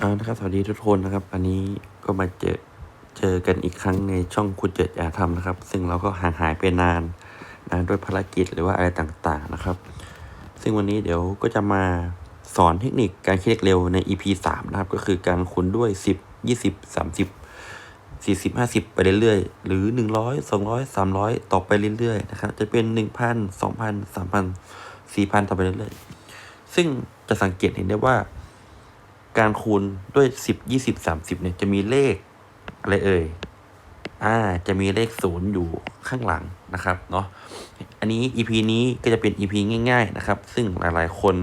เอานะครับสวัสดีทุกคนนะครับ อันนี้ก็มาเจอเจอกันอีกครั้งในช่องคุณเจิดอยาทำนะครับ ซึ่งเราก็ห่างหายไปนานนะด้วยภารกิจหรือว่าอะไรต่างๆนะครับ ซึ่งวันนี้เดี๋ยวก็จะมาสอนเทคนิคการคิดเลขเร็วใน EP 3 นะครับ ก็คือการคูณด้วย 10 20 30 40 50 ไปเรื่อยๆ หรือ 100 200 300 ต่อไปเรื่อยๆนะครับจะเป็น 1,000 2,000 3,000 4,000 ต่อไปเรื่อยๆ ซึ่งจะสังเกตเห็นได้ว่า การคูณด้วยสิบยี่สิบสามสิบเนี่ยจะมีเลขอะไรเอ่ย อ่า จะมีเลขศูนย์อยู่ข้างหลังนะครับเนาะ อันนี้ EP นี้ก็จะเป็น EP ง่าย ๆ นะครับ ซึ่งหลายๆ คน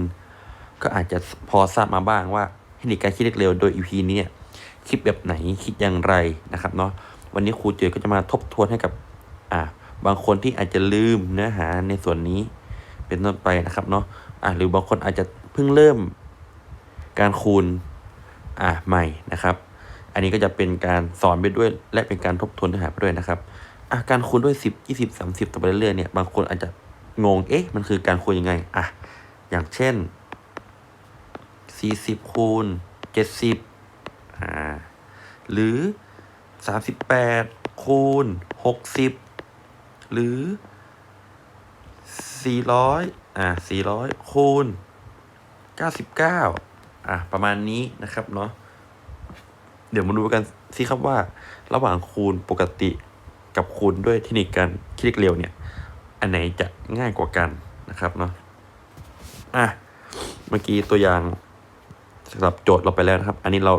ก็อาจจะพอทราบมาบ้างว่าเทคนิคการคิดเลขเร็วโดย EP นี้เนี่ยคิดแบบไหนคิดอย่างไรนะครับเนาะ วันนี้ครูเจอก็จะมาทบทวนให้กับ อ่า บางคนที่อาจจะลืมเนื้อหาในส่วนนี้ เป็นต้นไปนะครับเนาะ อ่าหรือบางคนอาจจะเพิ่งเริ่มการคูณ อ่าใหม่นะครับ อันนี้ก็จะเป็นการสอนไปด้วยและเป็นการทบทวนเนื้อหาไปด้วยนะครับอะการคูณด้วยสิบยี่สิบสามสิบต่อไปเรื่อยๆเนี่ยบางคนอาจจะงงเอ๊ะมันคือการคูณยังไงอะอย่างเช่นสี่สิบคูณเจ็ดสิบอ่าหรือสามสิบแปดคูณหกสิบหรือสี่ร้อยอ่าสี่ร้อยคูณเก้าสิบเก้า อะประมาณนี้นะครับเนาะเดี๋ยวมาดูกันสิครับว่า ระหว่างคูณปกติกับคูณด้วยเทคนิคการคิดเร็วเนี่ย อันไหนจะง่ายกว่ากันนะครับเนาะอะเมื่อกี้ตัวอย่างสำหรับโจทย์เราไปแล้วนะครับ อันนี้เรา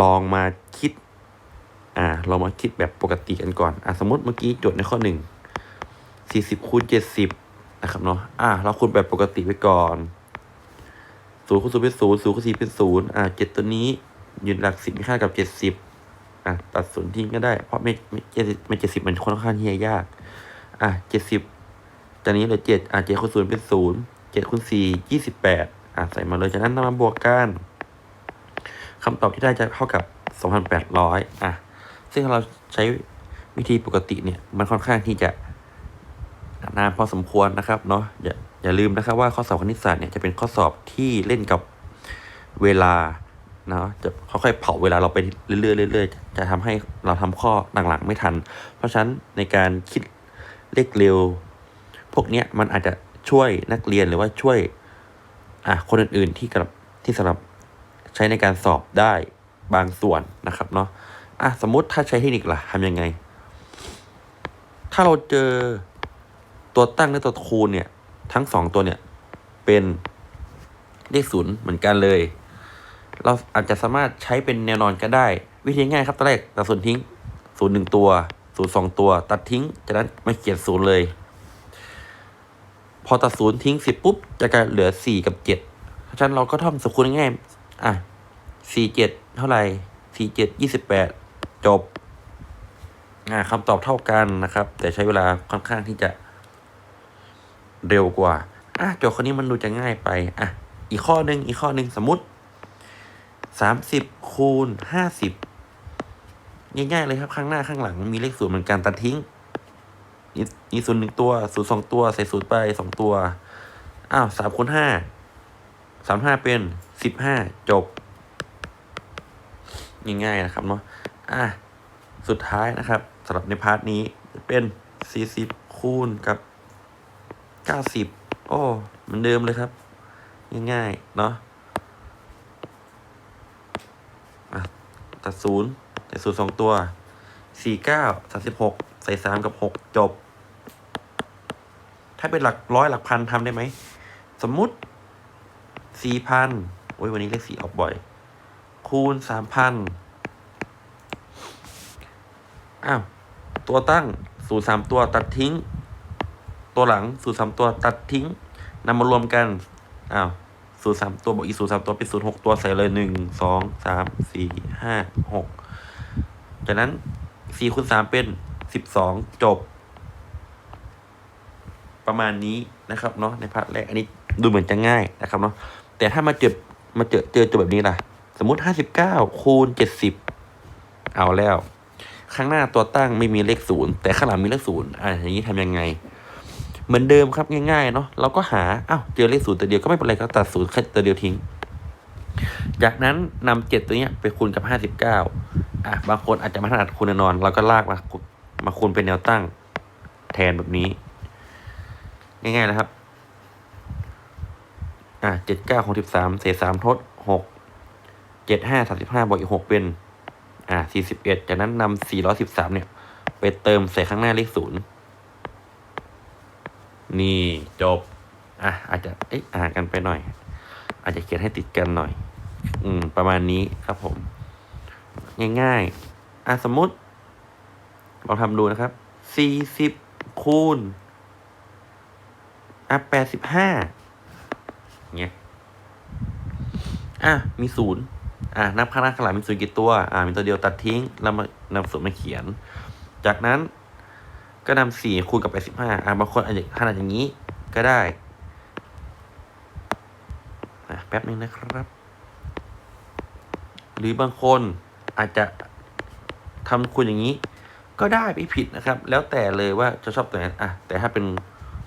ลองมาคิด อ่า เรามาคิดแบบปกติกันก่อน อะสมมติเมื่อกี้โจทย์ในข้อหนึ่งสี่สิบคูณเจ็ดสิบนะครับเนาะ อะเราคูณแบบปกติไปก่อน ศูนย์คูณศูนย์เป็นศูนย์ศูนย์คูณสี่เป็นศูนย์อ่าเจ็ดตัวนี้ยืนหลักสิบมีค่ากับเจ็ดสิบอะตัดศูนย์ทิ้งก็ได้ เพราะไม่ไม่เจ็ดสิบไม่เจ็ดสิบมันค่อนข้างที่จะยาก อะเจ็ดสิบจากนี้เหลือเจ็ดอะเจ็ดคูณศูนย์เป็นศูนย์เจ็ดคูณสี่ยี่สิบแปดอะใส่มาเลยจากนั้นนำมาบวกกันคำตอบที่ได้จะเท่ากับสองพันแปดร้อยอะซึ่งเราใช้วิธีปกติเนี่ย มันค่อนข้างที่จะนานพอสมควรนะครับเนาะอย่า อย่าลืมนะครับว่าข้อสอบคณิตศาสตร์เนี่ยจะเป็นข้อสอบที่เล่นกับเวลาเนาะจะค่อยๆเผาเวลาเราไปเรื่อยๆเรื่อยๆจะทำให้เราทำข้อหลังๆไม่ทัน เพราะฉะนั้นในการคิดเลขเร็ว พวกเนี้ยมันอาจจะช่วยนักเรียนหรือว่าช่วยอะคนอื่นๆที่กับที่สำหรับใช้ในการสอบได้บางส่วนนะครับเนาะอะสมมุติถ้าใช้เทคนิคล่ะทำยังไง ถ้าเราเจอตัวตั้งและตัวคูณเนี่ย ทั้งสองตัวเนี่ยเป็นเลขศูนย์เหมือนกันเลย เราอาจจะสามารถใช้เป็นแนวนอนก็ได้ วิธีง่ายครับตอนแรกตัดศูนย์ทิ้งศูนย์หนึ่งตัวศูนย์สองตัว ตัดทิ้งจากนั้นไม่เขียนศูนย์เลย พอตัดศูนย์ทิ้งสิบปุ๊บจะกลายเหลือสี่กับเจ็ดเพราะฉะนั้นเราก็ทำสมคูณง่ายๆอะสี่เจ็ดเท่าไหร่สี่เจ็ดยี่สิบแปดจบอ่าคำตอบเท่ากันนะครับ แต่ใช้เวลาค่อนข้างที่จะ เร็วกว่า อะโจทย์ข้อนี้มันดูจะง่ายไป อะ อีกข้อหนึ่งอีกข้อหนึ่งสมมติสามสิบคูณห้าสิบง่ายๆเลยครับ ข้างหน้าข้างหลังมีเลขศูนย์เหมือนกันตัดทิ้งนี่นี่ศูนย์หนึ่งตัวศูนย์สองตัว ใส่ศูนย์ไปสองตัว อ้าวสามคูณห้าสามห้าเป็นสิบห้าจบ ง่ายๆนะครับเนาะอะสุดท้ายนะครับสำหรับในพาร์ทนี้จะเป็นสี่สิบคูณกับ ก้าสิบโอ้เหมือนเดิมเลยครับ ง่ายๆเนาะอะตัดศูนย์ใส่ศูนย์สองตัวสี่เก้าสามสิบหกใส่สามกับหกจบ ถ้าเป็นหลักร้อยหลักพันทำได้ไหม สมมุติสี่พันโอ้ยวันนี้เลขสี่ออกบ่อย คูณสามพันอ้าว ตัวตั้งศูนย์สามตัวตัดทิ้ง ตัวหลังศูนย์สามตัวตัดทิ้งนำมารวมกันอ้าวศูนย์สามตัวบอกอีกศูนย์สามตัวเป็นศูนย์หกตัวใส่เลยหนึ่งสองสามสี่ห้าหกจากนั้นสี่คูณสามเป็นสิบสองจบ ประมาณนี้นะครับเนาะในพาร์ทแรกอันนี้ดูเหมือนจะง่ายนะครับเนาะแต่ถ้ามาเจอมาเจอเจอตัวแบบนี้ล่ะ สมมติห้าสิบเก้าคูณเจ็ดสิบเอาแล้ว ข้างหน้าตัวตั้งไม่มีเลขศูนย์แต่ข้างหลังมีเลขศูนย์อ่าอย่างนี้ทำยังไง เหมือนเดิมครับง่ายๆเนาะเราก็หาอ้าวเจอเลขศูนย์ตัวเดียวก็ไม่เป็นไรก็ตัดศูนย์แค่ตัวเดียวทิ้ง จากนั้นนำเจ็ดตัวเนี้ยไปคูณกับห้าสิบเก้าอะบางคนอาจจะไม่ถนัดคูณแน่นอน เราก็ลากมาคูณมาคูณเป็นแนวตั้ง แทนแบบนี้ ง่ายๆนะครับ อะเจ็ดเก้าของสิบสามเศษสามทดหกเจ็ดห้าสามสิบห้าบวกอีกหกเป็นอะสี่สิบเอ็ดจากนั้นนำสี่ร้อยสิบสามเนี่ย ไปเติมใส่ข้างหน้าเลขศูนย์ นี่จบ อะอาจจะเอ๊ะอ่านกันไปหน่อย อาจจะเขียนให้ติดกันหน่อย อืม ประมาณนี้ครับผม ง่ายๆ อะสมมติลองทำดูนะครับสี่สิบคูณอะแปดสิบห้าเงี้ย อะ มีศูนย์อะ นับข้างหน้าข้างหลังมีศูนย์กี่ตัว อ่ามีตัวเดียวตัดทิ้ง แล้วมานำศูนย์มาเขียน จากนั้น ก็นำสี่คูณกับแปสิบห้าอะบางคนอาจจะขนาดอย่างนี้ก็ได้อะแป๊บนึงนะครับ หรือบางคนอาจจะทำคุณอย่างนี้ ก็ได้ไม่ผิดนะครับ แล้วแต่เลยว่าจะชอบตัวไหนอะแต่ถ้าเป็น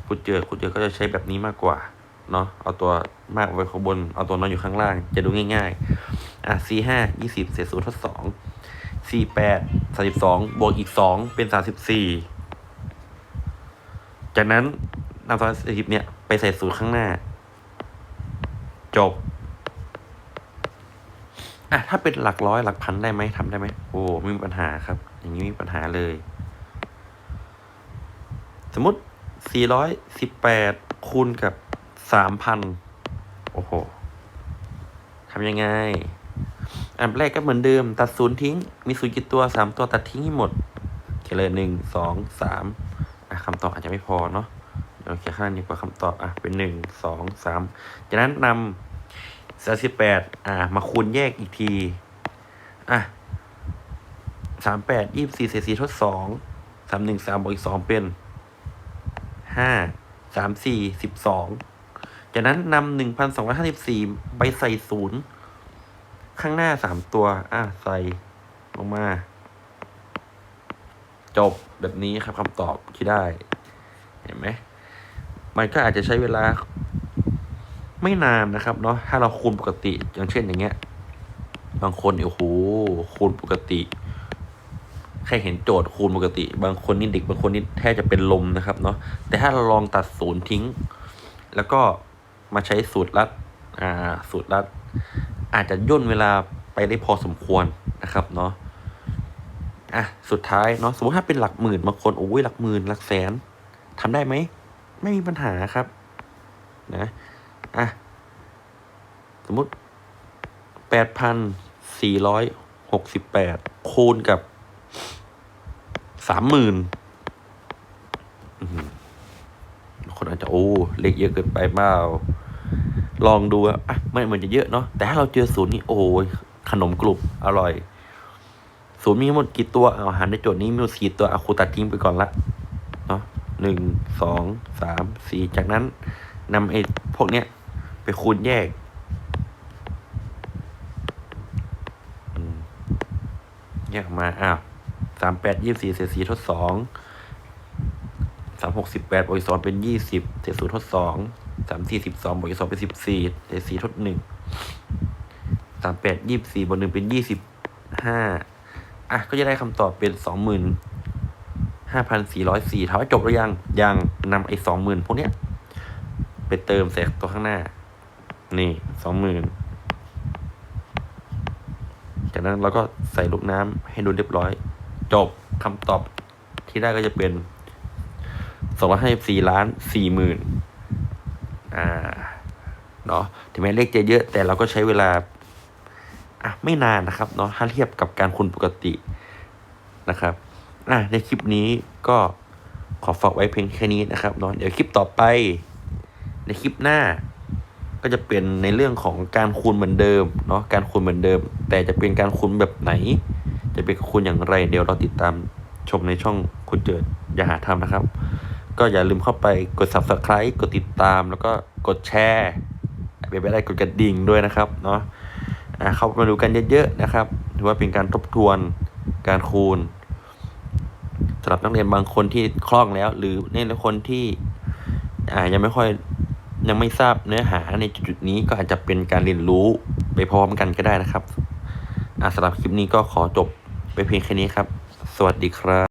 คุณเจอคุณเจอก็จะใช้แบบนี้มากกว่าเนาะเอาตัวมากไว้ข้างบน เอาตัวน้อยอยู่ข้างล่าง จะดูง่าย ๆ อะสี่ห้ายี่สิบเศษศูนย์ทดสองสี่แปดสามสิบสองบวกอีกสองเป็นสามสิบสี่ จากนั้นนำสามสิบเนี่ย ไปใส่ศูนย์ข้างหน้า จบ อะ ถ้าเป็นหลักร้อยหลักพันได้ไหมทำได้ไหม โอ้ไม่มีปัญหาครับ อย่างนี้ไม่มีปัญหาเลย สมมติ 418 คูณกับ 3,000 โอ้โหทำยังไง อันแรกก็เหมือนเดิม ตัดศูนย์ทิ้ง มีศูนย์กี่ตัว 3 ตัวตัดทิ้งให้หมด เขียนเลยหนึ่งสองสาม คำตอบอาจจะไม่พอเนาะเดี๋ยวเขียนข้างนี้กว่าคำตอบอะเป็นหนึ่งสองสามจากนั้นนำสามสิบแปดอ่ามาคูณแยกอีกทีอะสามแปดยี่สี่เศษสี่ทดสองสามหนึ่งสามบวกอีกสองเป็นห้าสามสี่สิบสองจากนั้นนำหนึ่งพันสองร้อยห้าสิบสี่ไปใส่ศูนย์ข้างหน้าสามตัว อะ ใส่ลงมา จบแบบนี้ครับคำตอบที่ได้ เห็นไหมมันก็อาจจะใช้เวลาไม่นานนะครับเนาะถ้าเราคูณปกติอย่างเช่นอย่างเงี้ย บางคนโอ้โหคูณปกติแค่เห็นโจทย์คูณปกติ บางคนนี่เด็กบางคนนี่แทบจะเป็นลมนะครับเนาะแต่ถ้าเราลองตัดศูนย์ทิ้ง แล้วก็มาใช้สูตรลัดอ่าสูตรลัด อาจจะย่นเวลาไปได้พอสมควรนะครับเนาะ อะสุดท้ายเนาะสมมติถ้าเป็นหลักหมื่นบางคนโอ้ยหลักหมื่นหลักแสนทำได้ไหมไม่มีปัญหาครับ นะอะสมมติแปดพันสี่ร้อยหกสิบแปดคูณกับสามหมื่นคนอาจจะโอ้เลขเยอะเกินไปเปล่าลองดูอะไม่เหมือนจะเยอะเนาะแต่ถ้าเราเจอศูนย์นี่โอ้ยขนมกรุบอร่อย ศูนย์มีหมดกี่ตัวเอาหารในโจทย์นี้มีสี่ตัวเอาครูตัดทิ้งไปก่อนละเนาะหนึ่งสองสามสี่จากนั้นนำไอ้พวกเนี้ยไปคูณแยกแยกมาอ้าวสามแปดยี่สี่เศษสี่ทดสองสามหกสิบแปดบวกสองเป็นยี่สิบเศษศูนย์ทดสองสามสี่สิบสองบวกสองเป็นสิบสี่เศษสี่ทดหนึ่งสามแปดยี่สี่บวกหนึ่งเป็นยี่สิบห้า อะก็จะได้คำตอบเป็นสองหมื่นห้าพันสี่ร้อยสี่ถามว่าจบหรือยัง ยังนำไอ้สองหมื่นพวกเนี้ย ไปเติมใส่ตัวข้างหน้า นี่สองหมื่นจากนั้นเราก็ใส่ลูกน้ำให้ดูเรียบร้อย จบคำตอบที่ได้ก็จะเป็นสองร้อยห้าสิบสี่ล้านสี่หมื่นอ่าเนาะถึงแม้เลขจะเยอะแต่เราก็ใช้เวลา อะไม่นานนะครับเนาะถ้าเทียบกับการคูณปกตินะครับอะในคลิปนี้ก็ขอฝากไว้เพียงแค่นี้นะครับเนาะเดี๋ยวคลิปต่อไป ในคลิปหน้า ก็จะเป็นในเรื่องของการคูณเหมือนเดิมเนาะการคูณเหมือนเดิม แต่จะเป็นการคูณแบบไหน จะเป็นคูณอย่างไร เดี๋ยวเราติดตามชมในช่องคุณเจิดอย่าหาทำนะครับ ก็อย่าลืมเข้าไปกด subscribe กดติดตาม แล้วก็กดแชร์ไปไปได้กดกระดิ่งด้วยนะครับเนาะ เข้ามาดูกันเยอะๆนะครับถือว่าเป็นการทบทวนการคูณสำหรับนักเรียนบางคนที่คล่องแล้ว หรือในคนที่อ่ายังไม่ค่อยยังไม่ทราบเนื้อหาในจุดๆนี้ก็อาจจะเป็นการเรียนรู้ไปพร้อมกันก็ได้นะครับอะสำหรับคลิปนี้ก็ขอจบไปเพียงแค่นี้ครับ สวัสดีครับ